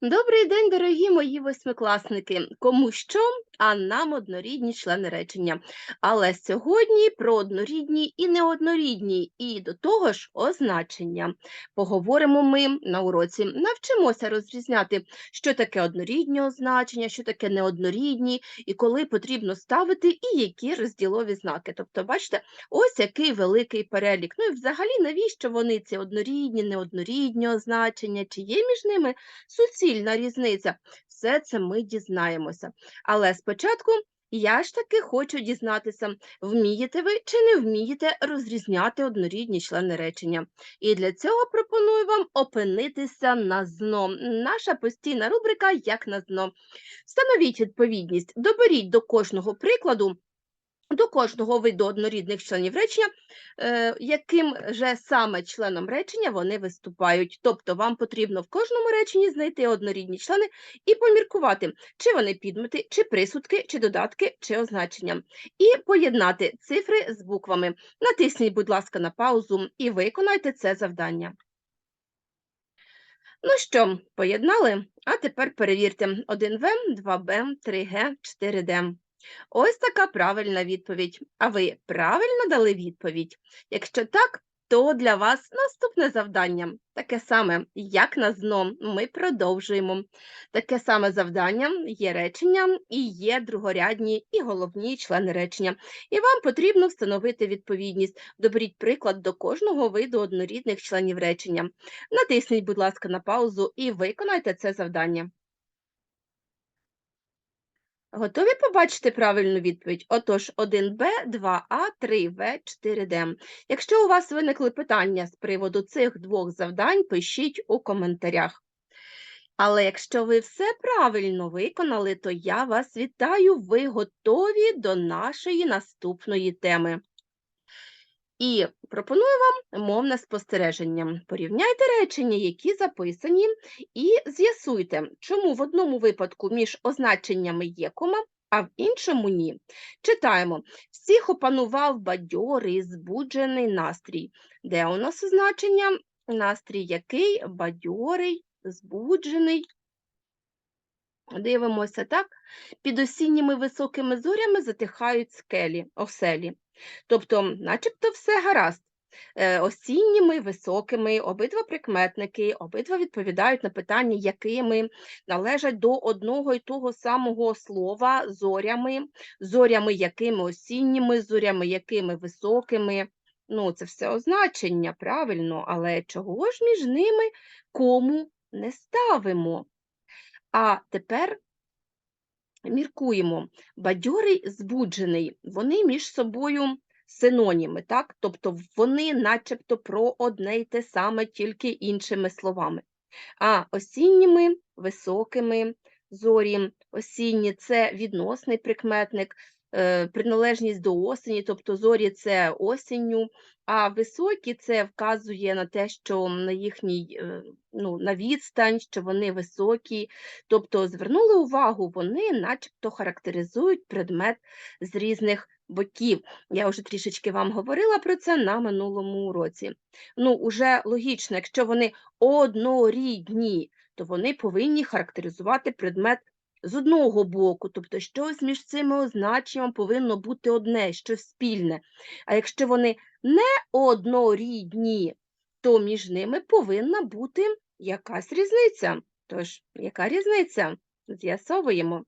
Добрий день, дорогі мої восьмикласники. Кому що, а нам однорідні члени речення. Але сьогодні про однорідні і неоднорідні, і до того ж означення. Поговоримо ми на уроці. Навчимося розрізняти, що таке однорідні означення, що таке неоднорідні, і коли потрібно ставити, і які розділові знаки. Тобто, бачите, ось який великий перелік. Ну і взагалі, навіщо вони ці однорідні, неоднорідні означення, чи є між ними суцільна різниця. Все це ми дізнаємося. Але спочатку я ж таки хочу дізнатися, вмієте ви чи не вмієте розрізняти однорідні члени речення. І для цього пропоную вам опинитися на зно. Наша постійна рубрика як на зно. Встановіть відповідність, доберіть до кожного прикладу. До кожного виду однорідних членів речення, е, яким же саме членом речення вони виступають. Тобто вам потрібно в кожному реченні знайти однорідні члени і поміркувати, чи вони підмети, чи присудки, чи додатки, чи означення. І поєднати цифри з буквами. Натисніть, будь ласка, на паузу і виконайте це завдання. Ну що, поєднали? А тепер перевірте 1В, 2Б, 3Г, 4Д. Ось така правильна відповідь. А ви правильно дали відповідь? Якщо так, то для вас наступне завдання. Таке саме, як на зно, ми продовжуємо. Таке саме завдання є речення і є другорядні і головні члени речення. І вам потрібно встановити відповідність. Доберіть приклад до кожного виду однорідних членів речення. Натисніть, будь ласка, на паузу і виконайте це завдання. Готові побачити правильну відповідь? Отож, 1Б, 2А, 3В, 4Д. Якщо у вас виникли питання з приводу цих двох завдань, пишіть у коментарях. Але якщо ви все правильно виконали, то я вас вітаю, ви готові до нашої наступної теми. І пропоную вам мовне спостереження. Порівняйте речення, які записані, і з'ясуйте, чому в одному випадку між означеннями є кома, а в іншому ні. Читаємо: всіх опанував бадьорий, збуджений настрій. Де у нас означення? Настрій який? Бадьорий, збуджений. Дивимося, так? Під осінніми високими зорями затихають скелі, оселі. Тобто, начебто все гаразд. Е, Осінніми, високими, обидва прикметники, обидва відповідають на питання, якими належать до одного і того самого слова зорями, зорями якими осінніми, зорями якими високими. Ну, це все означення, правильно, але чого ж між ними кому не ставимо? А тепер міркуємо. Бадьорий, збуджений, вони між собою синоніми, так? Тобто вони начебто про одне й те саме, тільки іншими словами. А осінніми, високими зорі, осінні це відносний прикметник, приналежність до осені, тобто зорі це осінню, а високі це вказує на те, що на їхній е, ну, на відстань, що вони високі. Тобто звернули увагу, вони начебто характеризують предмет з різних боків. Я вже трішечки вам говорила про це на минулому уроці. Ну, уже логічно, якщо вони однорідні, то вони повинні характеризувати предмет з одного боку, тобто щось між цими означеннями повинно бути одне, щось спільне. А якщо вони не однорідні, то між ними повинна бути якась різниця. Тож, яка різниця? З'ясовуємо.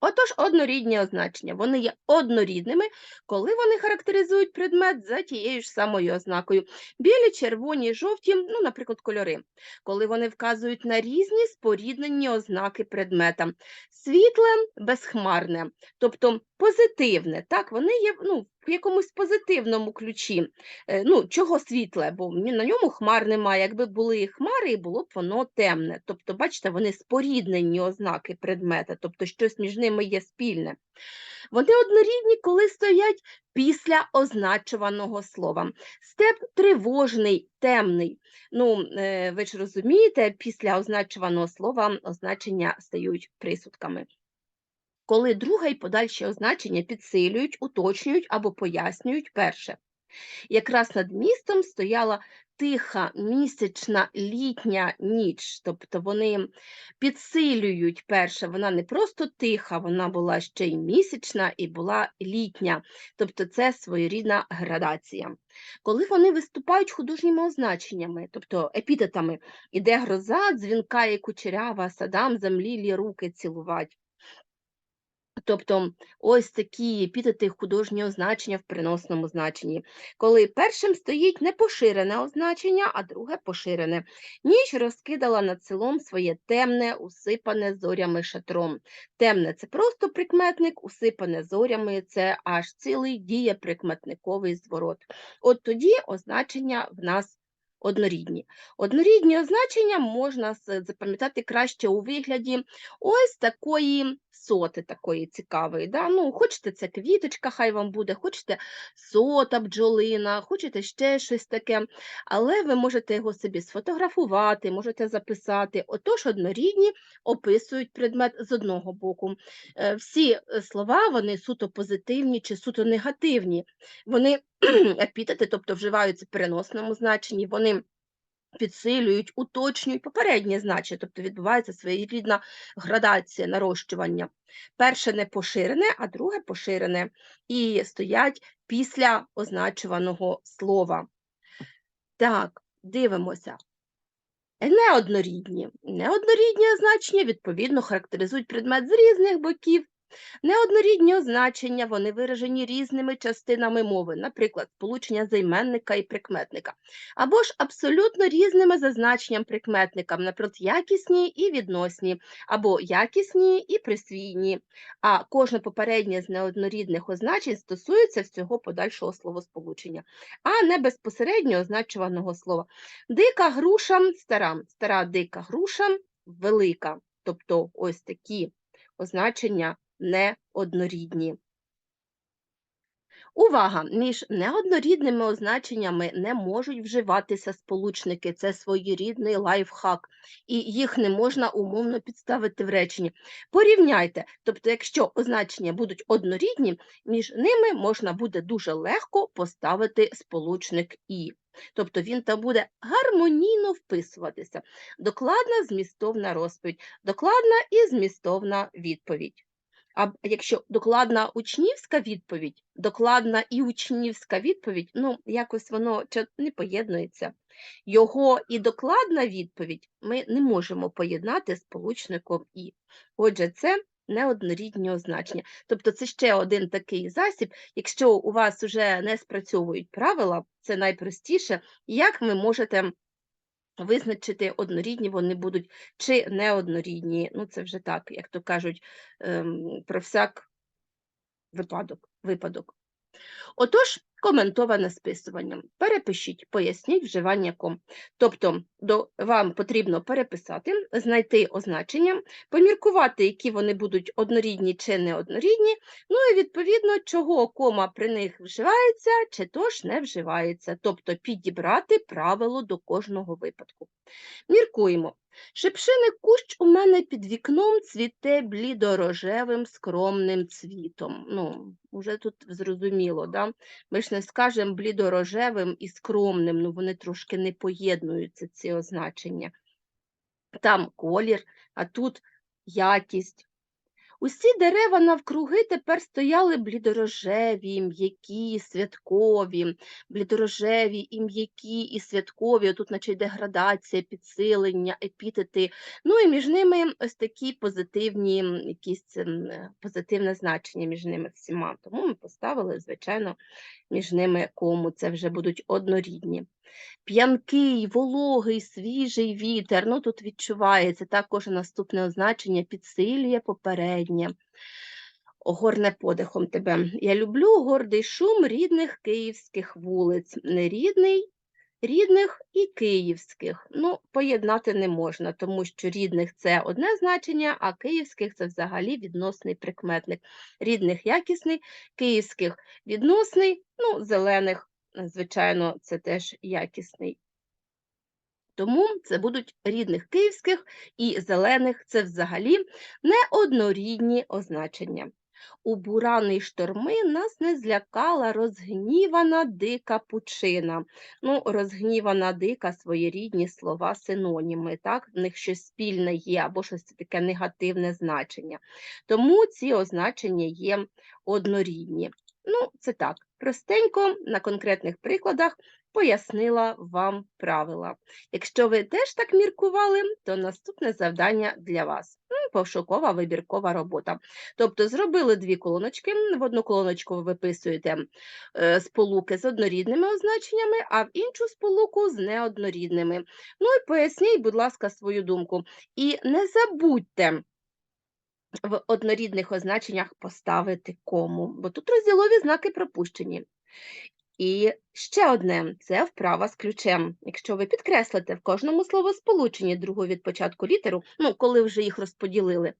Отож, однорідні означення. Вони є однорідними, коли вони характеризують предмет за тією ж самою ознакою. Білі, червоні, жовті, ну, наприклад, кольори, коли вони вказують на різні споріднені ознаки предмета. Світле, безхмарне, тобто позитивне, так, вони є ну, в якомусь позитивному ключі. Е, Ну, Чого світле? Бо на ньому хмар немає. Якби були хмари, і було б воно темне. Тобто, бачите, вони споріднені ознаки предмета, тобто щось між ними є спільне. Вони однорідні, коли стоять після означуваного слова. Степ тривожний, темний. Ну, е, ви ж розумієте, після означуваного слова означення стають присудками коли друге і подальші означення підсилюють, уточнюють або пояснюють перше. Якраз над містом стояла тиха місячна літня ніч, тобто вони підсилюють перше, вона не просто тиха, вона була ще й місячна і була літня, тобто це своєрідна градація. Коли вони виступають художніми означеннями, тобто епітетами, іде гроза, дзвінка і кучерява, садам землілі руки цілувать. Тобто ось такі епітети художнього значення в переносному значенні, коли першим стоїть не поширене означення, а друге поширене. Ніч розкидала над селом своє темне, усипане зорями шатром. Темне це просто прикметник, усипане зорями це аж цілий дієприкметниковий зворот. От тоді означення в нас однорідні. Однорідні означення можна запам'ятати краще у вигляді ось такої соти, такої цікавої. Да? Ну, хочете, це квіточка, хай вам буде, хочете сота бджолина, хочете ще щось таке, але ви можете його собі сфотографувати, можете записати. Отож, однорідні описують предмет з одного боку. Е, Всі слова вони суто позитивні чи суто негативні. Вони епітети, тобто вживаються в переносному значенні, вони підсилюють, уточнюють попереднє значення, тобто відбувається своєрідна градація нарощування. Перше не поширене, а друге поширене, і стоять після означуваного слова. Так, дивимося. Неоднорідні. Неоднорідні означення, відповідно, характеризують предмет з різних боків. Неоднорідні означення, вони виражені різними частинами мови, наприклад, сполучення займенника і прикметника, або ж абсолютно різними зазначенням прикметникам, наприклад, якісні і відносні, або якісні і присвійні. А кожне попереднє з неоднорідних означень стосується всього подальшого словосполучення, а не безпосередньо означуваного слова. Дика груша стара, стара дика груша велика. Тобто ось такі означення неоднорідні. Увага! Між неоднорідними означеннями не можуть вживатися сполучники. Це своєрідний лайфхак, і їх не можна умовно підставити в реченні. Порівняйте, тобто, якщо означення будуть однорідні, між ними можна буде дуже легко поставити сполучник і. Тобто він там буде гармонійно вписуватися. Докладна змістовна розповідь, докладна і змістовна відповідь. А якщо докладна учнівська відповідь, докладна і учнівська відповідь, ну, якось воно не поєднується. Його і докладна відповідь ми не можемо поєднати з получником і. Отже, це неоднорідні означення. Тобто це ще один такий засіб, якщо у вас вже не спрацьовують правила, це найпростіше, як ви можете визначити, однорідні вони будуть чи неоднорідні. Ну, це вже так, як то кажуть, ем, про всяк випадок. випадок. Отож, коментоване списування. Перепишіть, поясніть вживання ком. Тобто до, вам потрібно переписати, знайти означення, поміркувати, які вони будуть однорідні чи неоднорідні, ну і відповідно, чого кома при них вживається, чи то ж не вживається, тобто підібрати правило до кожного випадку. Міркуємо. Шипшиний кущ у мене під вікном цвіте блідорожевим скромним цвітом. Ну, уже тут зрозуміло, да? ми ж не скажемо блідорожевим і скромним, ну вони трошки не поєднуються, ці означення. Там колір, а тут якість. Усі дерева навкруги тепер стояли блідорожеві, м'які, святкові, блідорожеві і м'які, і святкові. Тут, наче йде градація, підсилення, епітети. Ну і між ними ось такі позитивні, якісь позитивне значення між ними всіма. Тому ми поставили, звичайно, між ними кому. Це вже будуть однорідні. П'янкий, вологий, свіжий вітер. Ну, тут відчувається також наступне означення підсилює попереднє. Огорне подихом тебе. Я люблю гордий шум рідних київських вулиць. Не рідний, рідних і київських. Ну, поєднати не можна, тому що рідних це одне значення, а київських це взагалі відносний прикметник. Рідних якісний, київських відносний, ну, зелених звичайно, це теж якісний. Тому це будуть рідних київських і зелених це взагалі неоднорідні означення. У бурани й шторми нас не злякала розгнівана дика пучина. Ну, розгнівана дика своєрідні слова, синоніми, так? В них щось спільне є або щось таке негативне значення. Тому ці означення є однорідні. Ну, це так, простенько на конкретних прикладах пояснила вам правила. Якщо ви теж так міркували, то наступне завдання для вас пошукова вибіркова робота. Тобто зробили дві колоночки, в одну колоночку ви виписуєте е, сполуки з однорідними означеннями, а в іншу сполуку з неоднорідними. Ну і поясніть, будь ласка, свою думку. І не забудьте в однорідних означеннях поставити кому, бо тут розділові знаки пропущені. І ще одне це вправа з ключем. Якщо ви підкреслите в кожному словосполученні другу від початку літеру, ну, коли вже їх розподілили,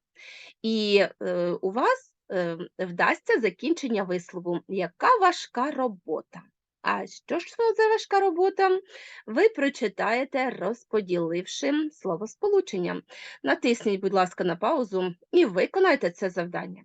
і е, у вас е, вдасться закінчення вислову, яка важка робота. А що ж це за важка робота? Ви прочитаєте, розподіливши словосполучення. Натисніть, будь ласка, на паузу і виконайте це завдання.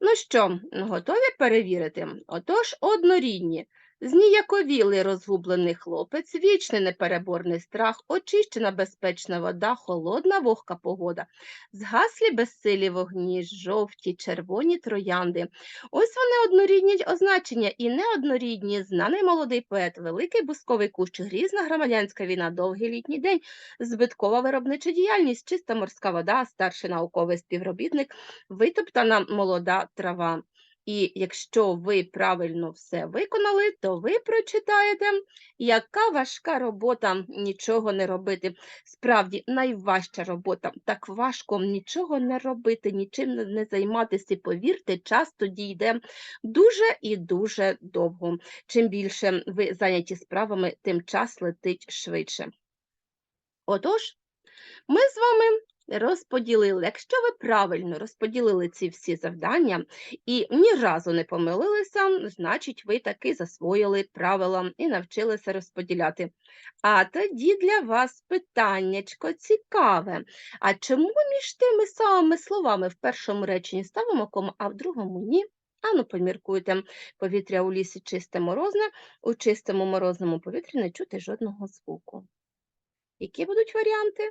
Ну що, готові перевірити? Отож, однорідні. Зніяковілий розгублений хлопець, вічний непереборний страх, очищена безпечна вода, холодна вогка погода, згаслі безсилі вогні, жовті, червоні троянди. Ось вони однорідні означення і неоднорідні, знаний молодий поет, великий бусковий кущ, грізна громадянська війна, довгий літній день, збиткова виробнича діяльність, чиста морська вода, старший науковий співробітник, витоптана молода трава. І якщо ви правильно все виконали, то ви прочитаєте, яка важка робота нічого не робити. Справді, найважча робота. Так важко нічого не робити, нічим не займатися. Повірте, час тоді йде дуже і дуже довго. Чим більше ви зайняті справами, тим час летить швидше. Отож, ми з вами розподілили. Якщо ви правильно розподілили ці всі завдання і ні разу не помилилися, значить, ви таки засвоїли правила і навчилися розподіляти. А тоді для вас питаннячко цікаве. А чому між тими самими словами в першому реченні ставимо кому, а в другому ні? Ану, поміркуйте, повітря у лісі чисте морозне, у чистому морозному повітрі не чути жодного звуку. Які будуть варіанти?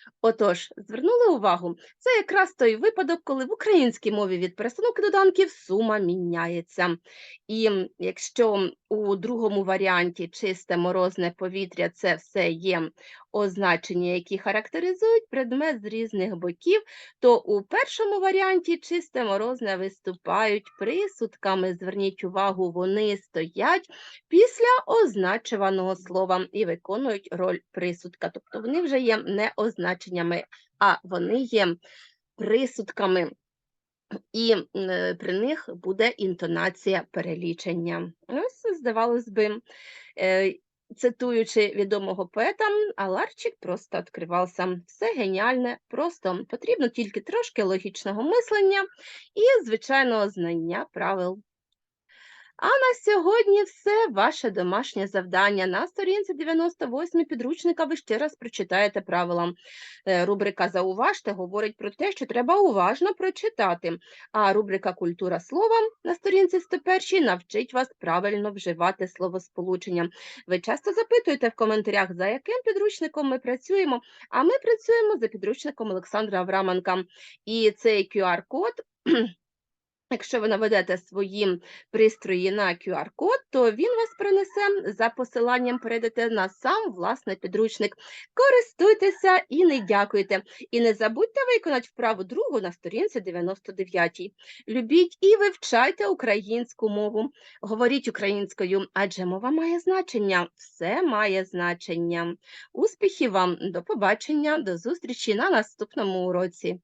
Отож, звернули увагу, це якраз той випадок, коли в українській мові від перестановки доданків сума міняється. І якщо у другому варіанті чисте морозне повітря це все є означення, які характеризують предмет з різних боків, то у першому варіанті чисте морозне виступають присудками. Зверніть увагу, вони стоять після означуваного слова і виконують роль присудка. Тобто вони вже є не означеннями, а вони є присудками. І е, при них буде інтонація перелічення. Ось, здавалось би, е, цитуючи відомого поета, Аларчик просто відкривався. Все геніальне, просто потрібно тільки трошки логічного мислення і, звичайного знання правил. А на сьогодні все ваше домашнє завдання. На сторінці 98 підручника ви ще раз прочитаєте правила. Е, рубрика Зауважте говорить про те, що треба уважно прочитати. А рубрика Культура слова на сторінці 101 навчить вас правильно вживати словосполучення. Ви часто запитуєте в коментарях, за яким підручником ми працюємо, а ми працюємо за підручником Олександра Авраменка. І цей QR-код. Якщо ви наведете свої пристрої на QR-код, то він вас принесе за посиланням, перейдете на сам власний підручник. Користуйтеся і не дякуйте. І не забудьте виконати вправу другу на сторінці 99. Любіть і вивчайте українську мову. Говоріть українською, адже мова має значення, все має значення. Успіхів вам, до побачення, до зустрічі на наступному уроці.